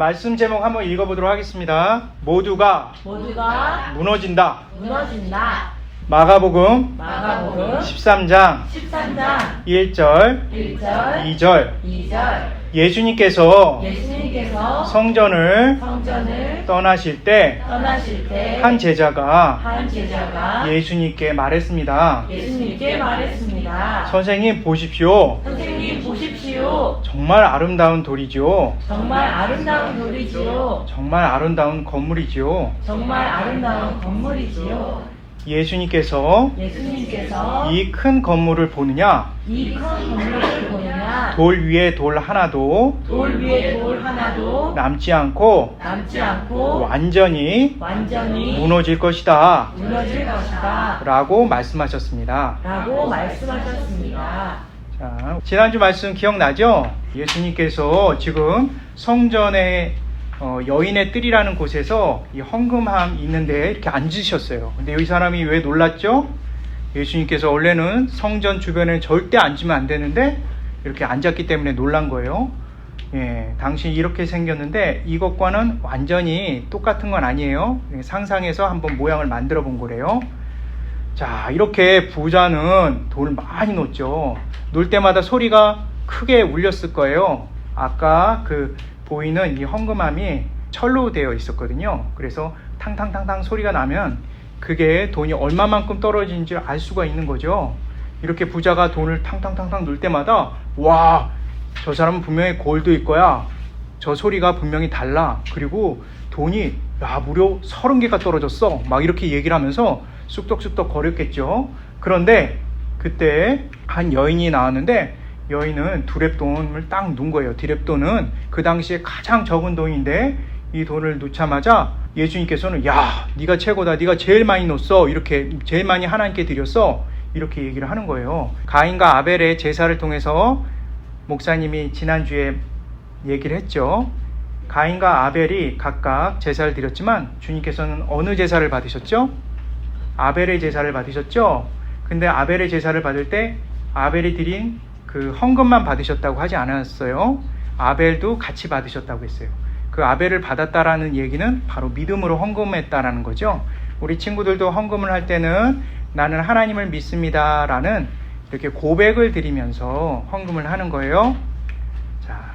자, 말씀 제목 한번 읽어보도록 하겠습니다. 모두가 모두가 무너진다. 무너진다. 마가복음 마가복음 13장 13장 1절, 1절 2절. 2절 예수님께서 예수님께서 성전을 성전을 떠나실 때한 떠나실 때한 제자가 제자가 예수님께 말했습니다. 예수님께 말했습니다. 선생님 보십시오. 선생님 보십시오. 정말 아름다운 돌이죠. 정말 아름다운 돌이지요. 정말 아름다운 건물이죠. 정말 아름다운 건물이지요. 예수님께서 예수님께서 이 큰 건물을 보느냐? 이 큰 건물을 보느냐 돌 위에 돌 하나도 돌 위에 돌 하나도 남지 않고 남지 않고 완전히 완전히 무너질 것이다. 무너질 것이다. 라고 말씀하셨습니다. 라고 말씀하셨습니다. 자, 지난주 말씀 기억나죠? 예수님께서 지금 성전의 어, 여인의 뜰이라는 곳에서 이 헌금함 있는데 이렇게 앉으셨어요. 근데 이 사람이 왜 놀랐죠? 예수님께서 원래는 성전 주변에 절대 앉으면 안 되는데 이렇게 앉았기 때문에 놀란 거예요. 예, 당시 이렇게 생겼는데 이것과는 완전히 똑같은 건 아니에요. 예, 상상해서 한번 모양을 만들어 본 거래요. 자, 이렇게 부자는 돈을 많이 놓죠. 놀 때마다 소리가 크게 울렸을 거예요. 아까 그 보이는 이 헌금함이 철로 되어 있었거든요. 그래서 탕탕탕탕 소리가 나면 그게 돈이 얼마만큼 떨어진지 알 수가 있는 거죠. 이렇게 부자가 돈을 탕탕탕탕 놀 때마다 와, 저 사람은 분명히 골드일 거야. 저 소리가 분명히 달라. 그리고 돈이 야 무려 서른 개가 떨어졌어. 막 이렇게 얘기를 하면서 쑥덕쑥덕 거렸겠죠. 그런데 그때 한 여인이 나왔는데 여인은 두랩돈을 딱 놓은 거예요. 두랩돈은 그 당시에 가장 적은 돈인데 이 돈을 놓자마자 예수님께서는 야 네가 최고다. 네가 제일 많이 놓았어. 이렇게 제일 많이 하나님께 드렸어. 이렇게 얘기를 하는 거예요. 가인과 아벨의 제사를 통해서 목사님이 지난주에 얘기를 했죠. 가인과 아벨이 각각 제사를 드렸지만 주님께서는 어느 제사를 받으셨죠? 아벨의 제사를 받으셨죠? 근데 아벨의 제사를 받을 때 아벨이 드린 그 헌금만 받으셨다고 하지 않았어요. 아벨도 같이 받으셨다고 했어요. 그 아벨을 받았다라는 얘기는 바로 믿음으로 헌금했다라는 거죠. 우리 친구들도 헌금을 할 때는 나는 하나님을 믿습니다라는 이렇게 고백을 드리면서 헌금을 하는 거예요. 자,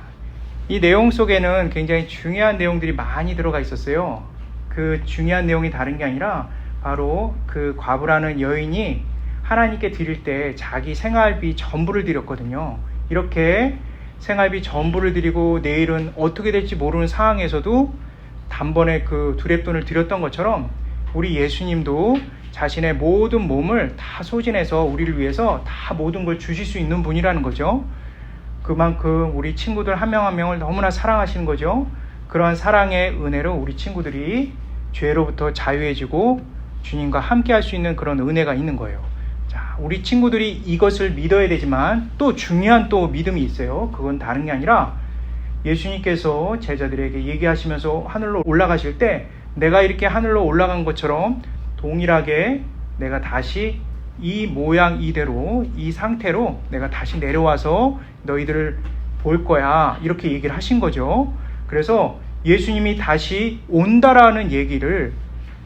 이 내용 속에는 굉장히 중요한 내용들이 많이 들어가 있었어요. 그 중요한 내용이 다른 게 아니라 바로 그 과부라는 여인이 하나님께 드릴 때 자기 생활비 전부를 드렸거든요. 이렇게 생활비 전부를 드리고 내일은 어떻게 될지 모르는 상황에서도 단번에 그 두랩돈을 드렸던 것처럼 우리 예수님도 자신의 모든 몸을 다 소진해서 우리를 위해서 다 모든 걸 주실 수 있는 분이라는 거죠. 그만큼 우리 친구들 한 명한 명을 너무나 사랑하시는 거죠. 그러한 사랑의 은혜로 우리 친구들이 죄로부터 자유해지고 주님과 함께 할 수 있는 그런 은혜가 있는 거예요. 자, 우리 친구들이 이것을 믿어야 되지만 또 중요한 또 믿음이 있어요. 그건 다른 게 아니라 예수님께서 제자들에게 얘기하시면서 하늘로 올라가실 때 내가 이렇게 하늘로 올라간 것처럼 동일하게 내가 다시 이 모양 이대로 이 상태로 내가 다시 내려와서 너희들을 볼 거야 이렇게 얘기를 하신 거죠. 그래서 예수님이 다시 온다라는 얘기를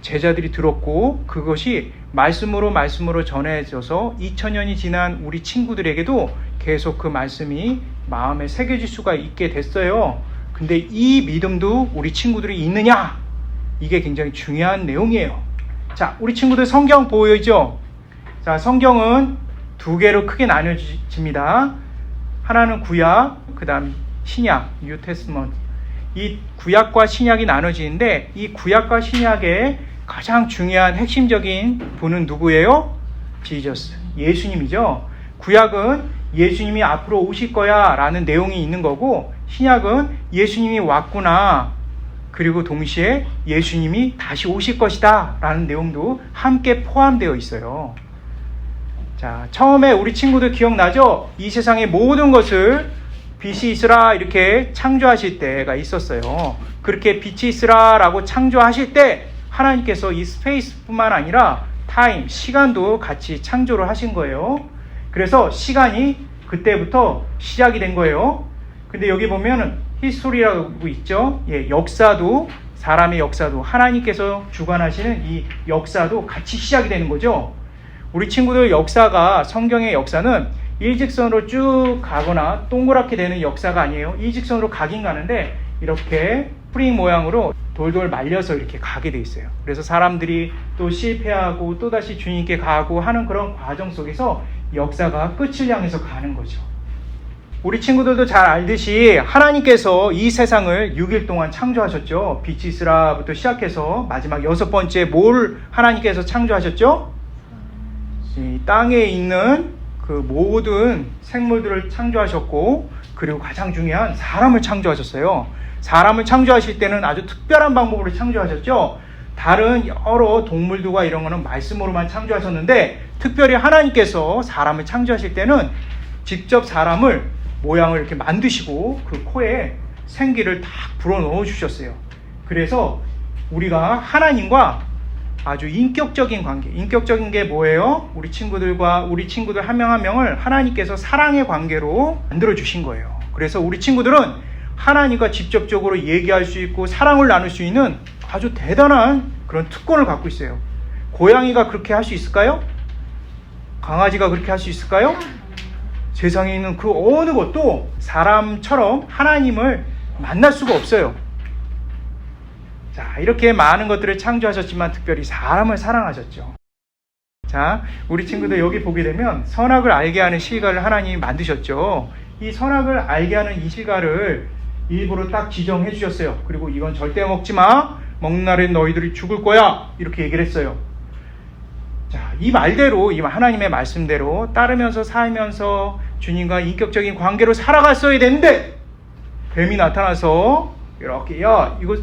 제자들이 들었고 그것이 말씀으로 말씀으로 전해져서 2000년이 지난 우리 친구들에게도 계속 그 말씀이 마음에 새겨질 수가 있게 됐어요. 근데 이 믿음도 우리 친구들이 있느냐? 이게 굉장히 중요한 내용이에요. 자, 우리 친구들 성경 보이죠? 자, 성경은 두 개로 크게 나뉘어집니다. 하나는 구약, 그 다음 신약, 뉴테스먼트. 이 구약과 신약이 나눠지는데 이 구약과 신약의 가장 중요한 핵심적인 분은 누구예요? 지저스. 예수님이죠. 구약은 예수님이 앞으로 오실 거야 라는 내용이 있는 거고 신약은 예수님이 왔구나. 그리고 동시에 예수님이 다시 오실 것이다 라는 내용도 함께 포함되어 있어요. 자, 처음에 우리 친구들 기억나죠? 이 세상의 모든 것을 빛이 있으라 이렇게 창조하실 때가 있었어요. 그렇게 빛이 있으라 라고 창조하실 때 하나님께서 이 스페이스뿐만 아니라 타임, 시간도 같이 창조를 하신 거예요. 그래서 시간이 그때부터 시작이 된 거예요. 근데 여기 보면은 히스토리라고 있죠. 예, 역사도 사람의 역사도 하나님께서 주관하시는 이 역사도 같이 시작이 되는 거죠. 우리 친구들 역사가 성경의 역사는 일직선으로 쭉 가거나 동그랗게 되는 역사가 아니에요. 일직선으로 가긴 가는데 이렇게 프링 모양으로 돌돌 말려서 이렇게 가게 돼 있어요. 그래서 사람들이 또 실패하고 또 다시 주님께 가고 하는 그런 과정 속에서 역사가 끝을 향해서 가는 거죠. 우리 친구들도 잘 알듯이 하나님께서 이 세상을 6일 동안 창조하셨죠. 빛이 있으라부터 시작해서 마지막 여섯 번째 뭘 하나님께서 창조하셨죠? 이 땅에 있는 그 모든 생물들을 창조하셨고 그리고 가장 중요한 사람을 창조하셨어요. 사람을 창조하실 때는 아주 특별한 방법으로 창조하셨죠. 다른 여러 동물들과 이런 거는 말씀으로만 창조하셨는데 특별히 하나님께서 사람을 창조하실 때는 직접 사람을 모양을 이렇게 만드시고 그 코에 생기를 딱 불어 넣어 주셨어요. 그래서 우리가 하나님과 아주 인격적인 관계. 인격적인 게 뭐예요? 우리 친구들과 우리 친구들 한 명 한 명을 하나님께서 사랑의 관계로 만들어 주신 거예요. 그래서 우리 친구들은 하나님과 직접적으로 얘기할 수 있고 사랑을 나눌 수 있는 아주 대단한 그런 특권을 갖고 있어요. 고양이가 그렇게 할 수 있을까요? 강아지가 그렇게 할 수 있을까요? 세상에 있는 그 어느 것도 사람처럼 하나님을 만날 수가 없어요. 자, 이렇게 많은 것들을 창조하셨지만 특별히 사람을 사랑하셨죠. 자, 우리 친구들 여기 보게 되면 선악을 알게 하는 시가를 하나님이 만드셨죠. 이 선악을 알게 하는 이 시가를 일부러 딱 지정해 주셨어요. 그리고 이건 절대 먹지 마. 먹는 날엔 너희들이 죽을 거야. 이렇게 얘기를 했어요. 자, 이 말대로, 이 하나님의 말씀대로 따르면서 살면서 주님과 인격적인 관계로 살아갔어야 되는데, 뱀이 나타나서, 이렇게, 야, 이거,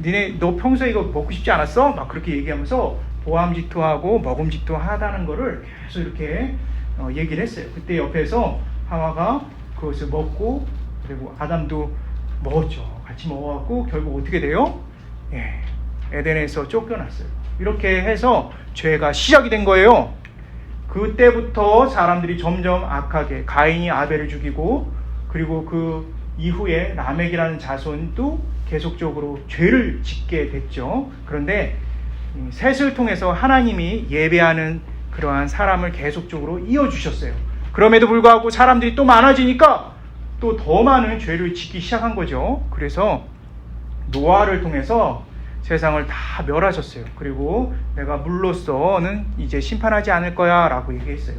니네, 너 평소에 이거 먹고 싶지 않았어? 막 그렇게 얘기하면서 보암질투하고 먹음질투 하다는 거를 계속 이렇게 어, 얘기를 했어요. 그때 옆에서 하와가 그것을 먹고, 그리고 아담도 먹었죠. 같이 먹어갖고, 결국 어떻게 돼요? 예, 에덴에서 쫓겨났어요. 이렇게 해서 죄가 시작이 된 거예요. 그때부터 사람들이 점점 악하게 가인이 아벨을 죽이고 그리고 그 이후에 라멕이라는 자손도 계속적으로 죄를 짓게 됐죠. 그런데 이 셋을 통해서 하나님이 예배하는 그러한 사람을 계속적으로 이어주셨어요. 그럼에도 불구하고 사람들이 또 많아지니까 또 더 많은 죄를 짓기 시작한 거죠. 그래서 노아를 통해서 세상을 다 멸하셨어요. 그리고 내가 물로서는 이제 심판하지 않을 거야 라고 얘기했어요.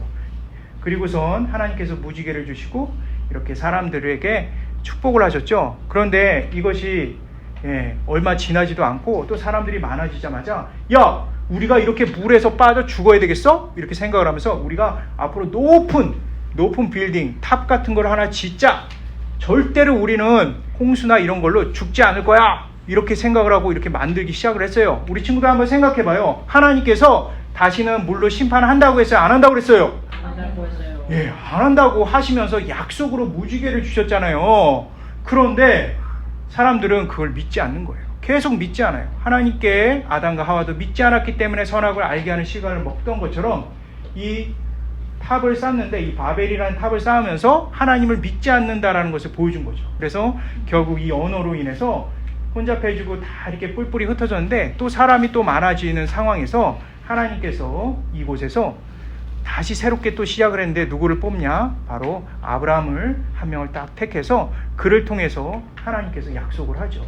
그리고선 하나님께서 무지개를 주시고 이렇게 사람들에게 축복을 하셨죠. 그런데 이것이 예, 얼마 지나지도 않고 또 사람들이 많아지자마자 야 우리가 이렇게 물에서 빠져 죽어야 되겠어? 이렇게 생각을 하면서 우리가 앞으로 높은 높은 빌딩 탑 같은 걸 하나 짓자. 절대로 우리는 홍수나 이런 걸로 죽지 않을 거야. 이렇게 생각을 하고 이렇게 만들기 시작을 했어요. 우리 친구들 한번 생각해 봐요. 하나님께서 다시는 물로 심판한다고 했어요? 안 한다고 그랬어요? 한다고 했어요. 예, 안 한다고 하시면서 약속으로 무지개를 주셨잖아요. 그런데 사람들은 그걸 믿지 않는 거예요. 계속 믿지 않아요. 하나님께 아담과 하와도 믿지 않았기 때문에 선악을 알게 하는 시간을 먹던 것처럼 이 탑을 쌓는데 이 바벨이라는 탑을 쌓으면서 하나님을 믿지 않는다라는 것을 보여준 거죠. 그래서 결국 이 언어로 인해서 혼잡해지고 다 이렇게 뿔뿔이 흩어졌는데 또 사람이 또 많아지는 상황에서 하나님께서 이곳에서 다시 새롭게 또 시작을 했는데 누구를 뽑냐? 바로 아브라함을 한 명을 딱 택해서 그를 통해서 하나님께서 약속을 하죠.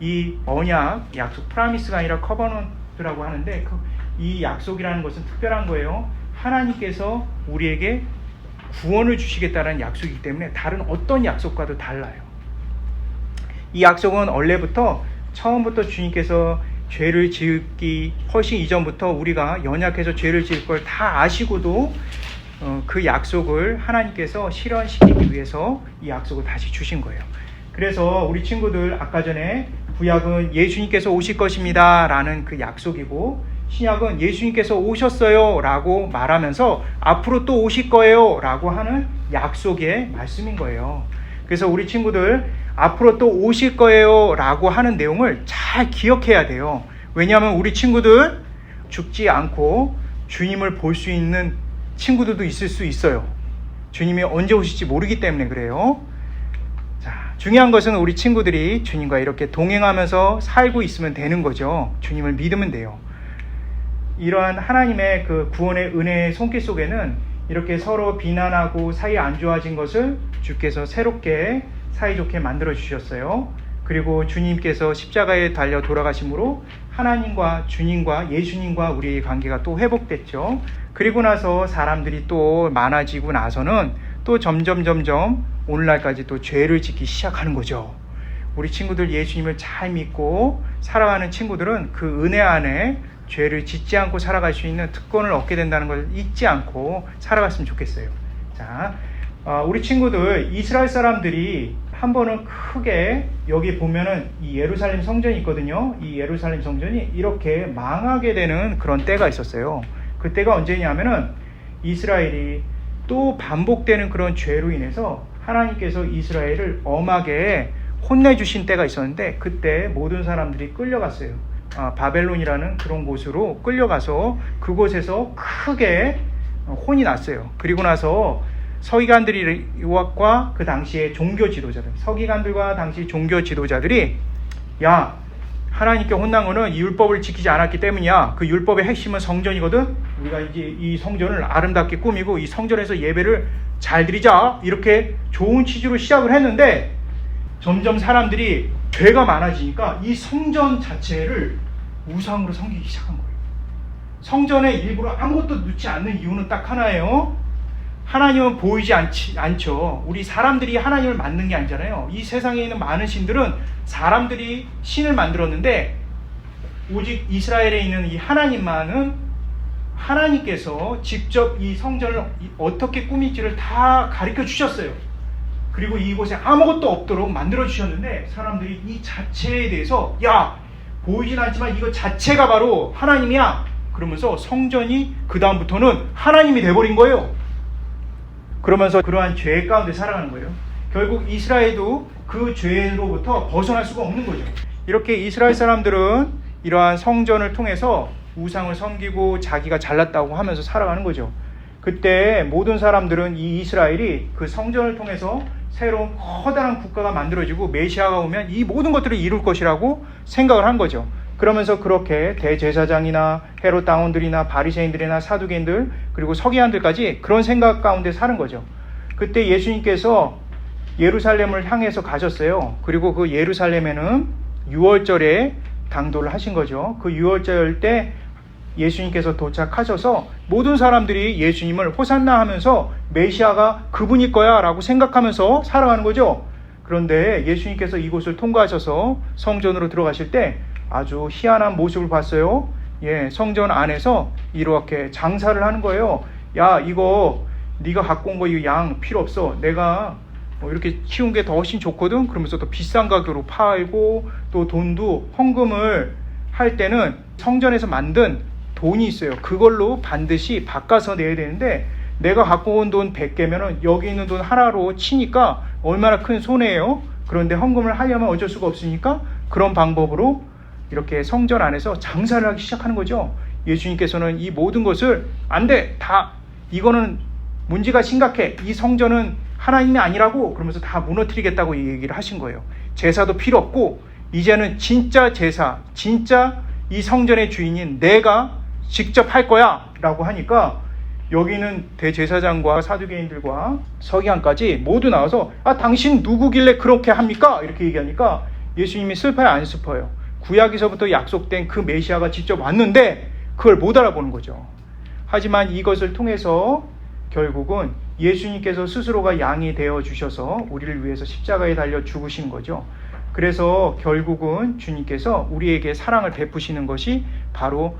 이 언약, 약속, 프라미스가 아니라 커버넌트라고 하는데 그, 이 약속이라는 것은 특별한 거예요. 하나님께서 우리에게 구원을 주시겠다는 약속이기 때문에 다른 어떤 약속과도 달라요. 이 약속은 원래부터 처음부터 주님께서 죄를 지기 훨씬 이전부터 우리가 연약해서 죄를 지을 걸 다 아시고도 어, 그 약속을 하나님께서 실현시키기 위해서 이 약속을 다시 주신 거예요. 그래서 우리 친구들 아까 전에 구약은 예수님께서 오실 것입니다 라는 그 약속이고 신약은 예수님께서 오셨어요 라고 말하면서 앞으로 또 오실 거예요 라고 하는 약속의 말씀인 거예요. 그래서 우리 친구들 앞으로 또 오실 거예요 라고 하는 내용을 잘 기억해야 돼요. 왜냐하면 우리 친구들 죽지 않고 주님을 볼 수 있는 친구들도 있을 수 있어요. 주님이 언제 오실지 모르기 때문에 그래요. 자, 중요한 것은 우리 친구들이 주님과 이렇게 동행하면서 살고 있으면 되는 거죠. 주님을 믿으면 돼요. 이러한 하나님의 그 구원의 은혜의 손길 속에는 이렇게 서로 비난하고 사이 안 좋아진 것을 주께서 새롭게 사이좋게 만들어 주셨어요. 그리고 주님께서 십자가에 달려 돌아가심으로 하나님과 주님과 예수님과 우리의 관계가 또 회복됐죠. 그리고 나서 사람들이 또 많아지고 나서는 또 점점 점점 오늘날까지 또 죄를 짓기 시작하는 거죠. 우리 친구들 예수님을 잘 믿고 살아가는 친구들은 그 은혜 안에 죄를 짓지 않고 살아갈 수 있는 특권을 얻게 된다는 걸 잊지 않고 살아갔으면 좋겠어요. 자, 어, 우리 친구들 이스라엘 사람들이 한 번은 크게 여기 보면은 이 예루살렘 성전이 있거든요. 이 예루살렘 성전이 이렇게 망하게 되는 그런 때가 있었어요. 그 때가 언제냐면은 이스라엘이 또 반복되는 그런 죄로 인해서 하나님께서 이스라엘을 엄하게 혼내주신 때가 있었는데 그때 모든 사람들이 끌려갔어요. 아, 바벨론이라는 그런 곳으로 끌려가서 그곳에서 크게 혼이 났어요. 그리고 나서 서기관들과 그 당시의 종교 지도자들, 서기관들과 당시 종교 지도자들이 야 하나님께 혼난 거는 이 율법을 지키지 않았기 때문이야. 그 율법의 핵심은 성전이거든. 우리가 이제 이 성전을 아름답게 꾸미고 이 성전에서 예배를 잘 드리자. 이렇게 좋은 취지로 시작을 했는데 점점 사람들이 죄가 많아지니까 이 성전 자체를 우상으로 섬기기 시작한 거예요. 성전에 일부러 아무것도 넣지 않는 이유는 딱 하나예요. 하나님은 보이지 않지, 않죠. 우리 사람들이 하나님을 만든 게 아니잖아요. 이 세상에 있는 많은 신들은 사람들이 신을 만들었는데 오직 이스라엘에 있는 이 하나님만은 하나님께서 직접 이 성전을 어떻게 꾸밀지를 다 가르쳐 주셨어요. 그리고 이곳에 아무것도 없도록 만들어 주셨는데 사람들이 이 자체에 대해서 야 보이진 않지만 이거 자체가 바로 하나님이야 그러면서 성전이 그 다음부터는 하나님이 돼버린 거예요. 그러면서 그러한 죄 가운데 살아가는 거예요. 결국 이스라엘도 그 죄로부터 벗어날 수가 없는 거죠. 이렇게 이스라엘 사람들은 이러한 성전을 통해서 우상을 섬기고 자기가 잘났다고 하면서 살아가는 거죠. 그때 모든 사람들은 이 이스라엘이 그 성전을 통해서 새로운 커다란 국가가 만들어지고 메시아가 오면 이 모든 것들을 이룰 것이라고 생각을 한 거죠. 그러면서 그렇게 대제사장이나 헤롯 당원들이나 바리새인들이나 사두개인들 그리고 서기관들까지 그런 생각 가운데 사는 거죠. 그때 예수님께서 예루살렘을 향해서 가셨어요. 그리고 그 예루살렘에는 6월절에 당도를 하신 거죠. 그 6월절 때 예수님께서 도착하셔서 모든 사람들이 예수님을 호산나 하면서 메시아가 그분일 거야 라고 생각하면서 살아가는 거죠. 그런데 예수님께서 이곳을 통과하셔서 성전으로 들어가실 때 아주 희한한 모습을 봤어요. 예, 성전 안에서 이렇게 장사를 하는 거예요. 야, 이거 네가 갖고 온 거 이 양 필요 없어. 내가 뭐 이렇게 키운 게 더 훨씬 좋거든. 그러면서 또 비싼 가격으로 팔고 또 돈도 헌금을 할 때는 성전에서 만든 돈이 있어요. 그걸로 반드시 바꿔서 내야 되는데 내가 갖고 온 돈 100개면은 여기 있는 돈 하나로 치니까 얼마나 큰 손해예요. 그런데 헌금을 하려면 어쩔 수가 없으니까 그런 방법으로 이렇게 성전 안에서 장사를 하기 시작하는 거죠. 예수님께서는 이 모든 것을 안 돼. 다 이거는 문제가 심각해. 이 성전은 하나님이 아니라고 그러면서 다 무너뜨리겠다고 얘기를 하신 거예요. 제사도 필요 없고 이제는 진짜 제사, 진짜 이 성전의 주인인 내가 직접 할 거야 라고 하니까 여기는 대제사장과 사두개인들과 서기관까지 모두 나와서 아 당신 누구길래 그렇게 합니까? 이렇게 얘기하니까 예수님이 슬퍼요 안 슬퍼요? 구약에서부터 약속된 그 메시아가 직접 왔는데 그걸 못 알아보는 거죠. 하지만 이것을 통해서 결국은 예수님께서 스스로가 양이 되어 주셔서 우리를 위해서 십자가에 달려 죽으신 거죠. 그래서 결국은 주님께서 우리에게 사랑을 베푸시는 것이 바로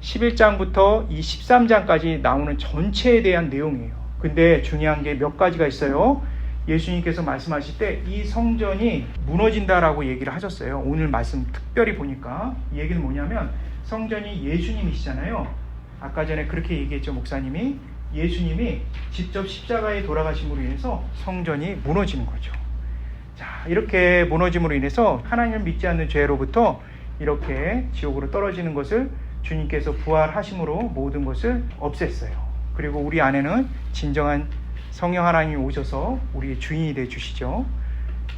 11장부터 이 13장까지 나오는 전체에 대한 내용이에요. 근데 중요한 게 몇 가지가 있어요. 예수님께서 말씀하실 때 이 성전이 무너진다라고 얘기를 하셨어요. 오늘 말씀 특별히 보니까 이 얘기는 뭐냐면 성전이 예수님이시잖아요. 아까 전에 그렇게 얘기했죠, 목사님이. 예수님이 직접 십자가에 돌아가심으로 인해서 성전이 무너지는 거죠. 자, 이렇게 무너짐으로 인해서 하나님을 믿지 않는 죄로부터 이렇게 지옥으로 떨어지는 것을 주님께서 부활하심으로 모든 것을 없앴어요. 그리고 우리 안에는 진정한 성령 하나님이 오셔서 우리의 주인이 되 주시죠.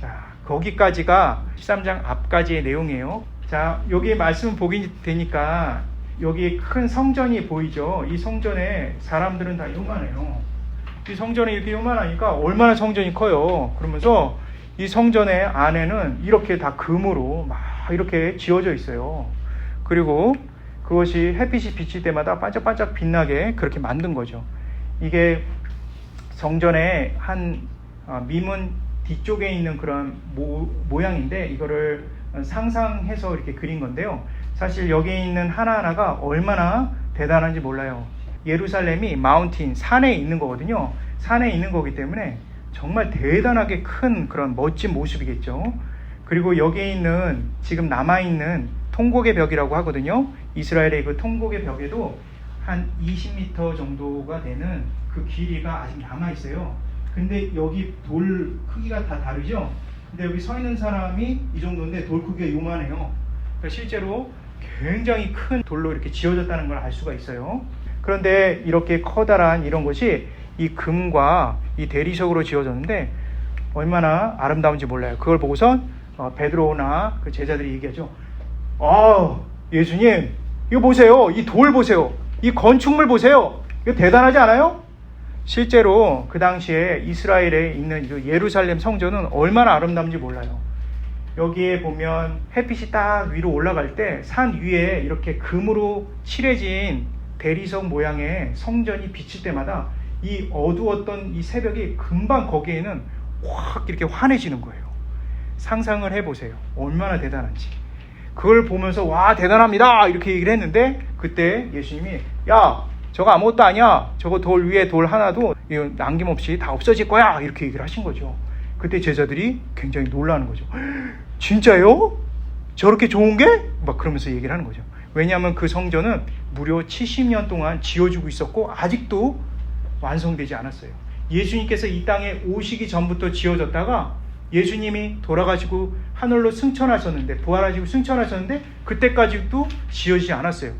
자, 거기까지가 13장 앞까지의 내용이에요. 자, 여기 말씀 보게 되니까 여기 큰 성전이 보이죠? 이 성전에 사람들은 다 요만해요. 이 성전이 이렇게 요만하니까 얼마나 성전이 커요. 그러면서 이 성전의 안에는 이렇게 다 금으로 막 이렇게 지어져 있어요. 그리고 그것이 햇빛이 비칠 때마다 반짝반짝 빛나게 그렇게 만든 거죠. 이게 성전의 한 아, 미문 뒤쪽에 있는 그런 모, 모양인데 이거를 상상해서 이렇게 그린 건데요. 사실 여기 있는 하나하나가 얼마나 대단한지 몰라요. 예루살렘이 마운틴 산에 있는 거거든요. 산에 있는 거기 때문에 정말 대단하게 큰 그런 멋진 모습이겠죠. 그리고 여기에 있는 지금 남아 있는 통곡의 벽이라고 하거든요. 이스라엘의 그 통곡의 벽에도 한 20m 정도가 되는 그 길이가 아직 남아 있어요. 근데 여기 돌 크기가 다 다르죠. 근데 여기 서 있는 사람이 이 정도인데 돌 크기가 요만해요. 그러니까 실제로 굉장히 큰 돌로 이렇게 지어졌다는 걸 알 수가 있어요. 그런데 이렇게 커다란 이런 것이 이 금과 이 대리석으로 지어졌는데 얼마나 아름다운지 몰라요. 그걸 보고선 어, 베드로나 그 제자들이 얘기하죠. 아, 예수님, 이거 보세요. 이 돌 보세요. 이 건축물 보세요. 이거 대단하지 않아요? 실제로 그 당시에 이스라엘에 있는 이 예루살렘 성전은 얼마나 아름다운지 몰라요. 여기에 보면 햇빛이 딱 위로 올라갈 때 산 위에 이렇게 금으로 칠해진 대리석 모양의 성전이 비칠 때마다 이 어두웠던 이 새벽이 금방 거기에는 확 이렇게 환해지는 거예요. 상상을 해보세요. 얼마나 대단한지. 그걸 보면서 와 대단합니다. 이렇게 얘기를 했는데 그때 예수님이 야 저거 아무것도 아니야. 저거 돌 위에 돌 하나도 남김없이 다 없어질 거야. 이렇게 얘기를 하신 거죠. 그때 제자들이 굉장히 놀라는 거죠. 진짜요? 저렇게 좋은 게? 막 그러면서 얘기를 하는 거죠. 왜냐하면 그 성전은 무려 70년 동안 지어주고 있었고 아직도 완성되지 않았어요. 예수님께서 이 땅에 오시기 전부터 지어졌다가 예수님이 돌아가시고 하늘로 승천하셨는데 부활하시고 승천하셨는데 그때까지도 지어지지 않았어요.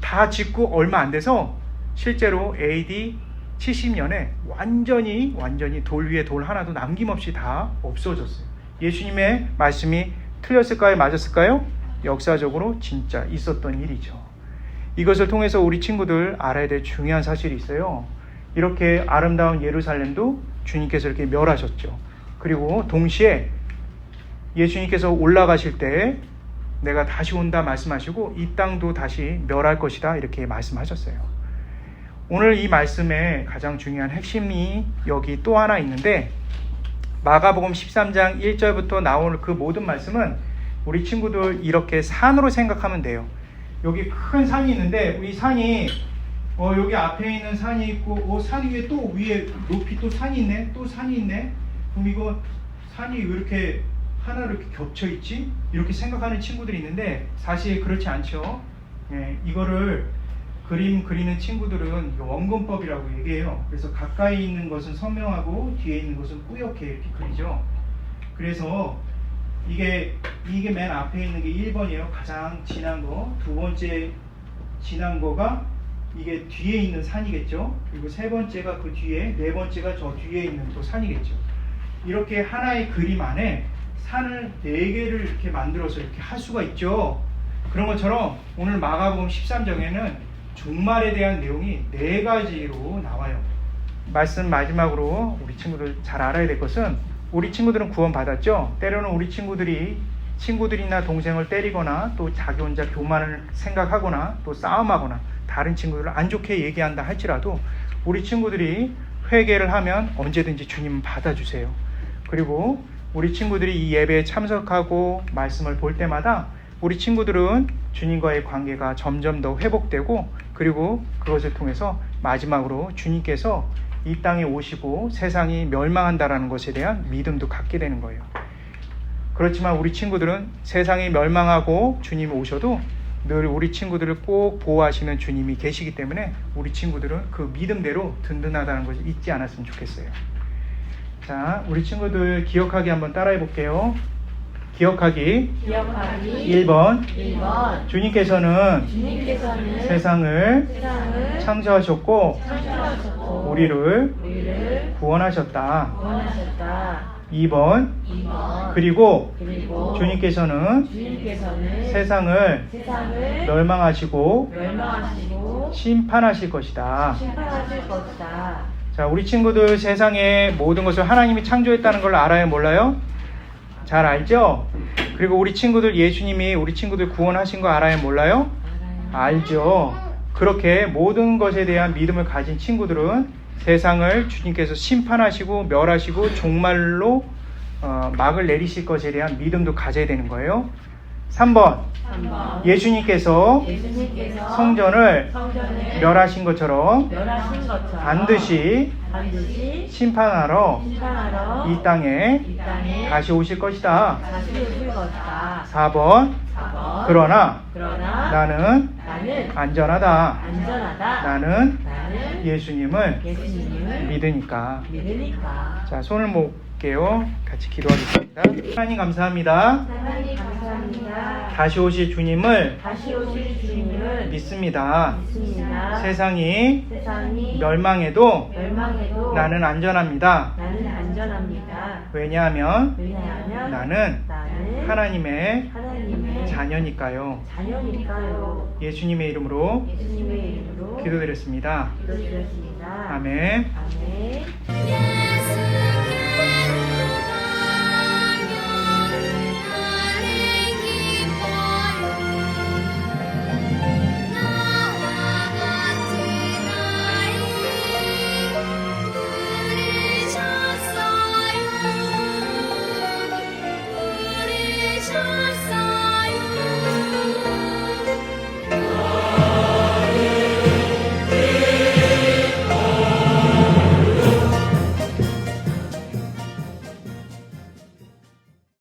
다 짓고 얼마 안 돼서 실제로 AD 70년에 완전히 완전히 돌 위에 돌 하나도 남김없이 다 없어졌어요. 예수님의 말씀이 틀렸을까요? 맞았을까요? 역사적으로 진짜 있었던 일이죠. 이것을 통해서 우리 친구들 알아야 될 중요한 사실이 있어요. 이렇게 아름다운 예루살렘도 주님께서 이렇게 멸하셨죠. 그리고 동시에 예수님께서 올라가실 때 내가 다시 온다 말씀하시고 이 땅도 다시 멸할 것이다 이렇게 말씀하셨어요. 오늘 이 말씀에 가장 중요한 핵심이 여기 또 하나 있는데 마가복음 13장 1절부터 나오는 그 모든 말씀은 우리 친구들 이렇게 산으로 생각하면 돼요. 여기 큰 산이 있는데 이 산이 어 여기 앞에 있는 산이 있고 어, 산 위에 또 위에 높이 또 산이 있네 또 산이 있네 그럼 이거 산이 왜 이렇게 하나 이렇게 겹쳐 있지? 이렇게 생각하는 친구들이 있는데 사실 그렇지 않죠. 예, 이거를 그림 그리는 친구들은 원근법이라고 얘기해요. 그래서 가까이 있는 것은 선명하고 뒤에 있는 것은 뿌옇게 이렇게 그리죠. 그래서 이게 이게 맨 앞에 있는 게 1번이에요. 가장 진한 거. 두 번째 진한 거가 이게 뒤에 있는 산이겠죠. 그리고 세 번째가 그 뒤에, 네 번째가 저 뒤에 있는 또 산이겠죠. 이렇게 하나의 그림 안에 산을 네 개를 이렇게 만들어서 이렇게 할 수가 있죠. 그런 것처럼 오늘 마가복음 13장에는 종말에 대한 내용이 네 가지로 나와요. 말씀 마지막으로 우리 친구들 잘 알아야 될 것은 우리 친구들은 구원 받았죠. 때로는 우리 친구들이 친구들이나 동생을 때리거나 또 자기 혼자 교만을 생각하거나 또 싸움하거나 다른 친구들을 안 좋게 얘기한다 할지라도 우리 친구들이 회개를 하면 언제든지 주님 받아주세요. 그리고 우리 친구들이 이 예배에 참석하고 말씀을 볼 때마다 우리 친구들은 주님과의 관계가 점점 더 회복되고 그리고 그것을 통해서 마지막으로 주님께서 이 땅에 오시고 세상이 멸망한다라는 것에 대한 믿음도 갖게 되는 거예요. 그렇지만 우리 친구들은 세상이 멸망하고 주님이 오셔도 늘 우리 친구들을 꼭 보호하시는 주님이 계시기 때문에 우리 친구들은 그 믿음대로 든든하다는 것을 잊지 않았으면 좋겠어요. 자, 우리 친구들 기억하기 한번 따라해 볼게요. 기억하기 기억하기 1번 1번 주님께서는 주님께서는 세상을 세상을 창조하셨고 창조하셨고 우리를 우리를 구원하셨다. 구원하셨다. 2번 2번 그리고 그리고 주님께서는 주님께서는 세상을 세상을 멸망하시고 멸망하시고 심판하실 것이다. 심판하실 것이다. 자, 우리 친구들 세상의 모든 것을 하나님이 창조했다는 걸 알아요, 몰라요? 잘 알죠? 그리고 우리 친구들 예수님이 우리 친구들 구원하신 거 알아요, 몰라요? 알죠. 그렇게 모든 것에 대한 믿음을 가진 친구들은 세상을 주님께서 심판하시고 멸하시고 종말로 어, 막을 내리실 것에 대한 믿음도 가져야 되는 거예요. 3번 3번 예수님께서 예수님께서 성전을 성전을 멸하신 것처럼 멸하신 것처럼 반드시 반드시 심판하러 심판하러 이 땅에 이 땅에 다시 오실 것이다. 다시 오실 것이다. 4번 4번 그러나 그러나 나는 나는 안전하다. 안전하다. 나는 나는 예수님을 예수님을 믿으니까. 믿으니까. 자, 손을 모을 게요. 같이 기도하겠습니다. 하나님 감사합니다. 하나님 감사합니다. 다시 오실 주님을 다시 오실 주님을 믿습니다. 믿습니다. 세상이 세상이 멸망해도 멸망해도 나는 안전합니다. 나는 안전합니다. 왜냐하면 왜냐하면 나는 나는 하나님의 하나님의 자녀니까요. 자녀니까요. 예수님의 이름으로 예수님의 이름으로 기도드렸습니다. 기도드렸습니다. 아멘. 아멘.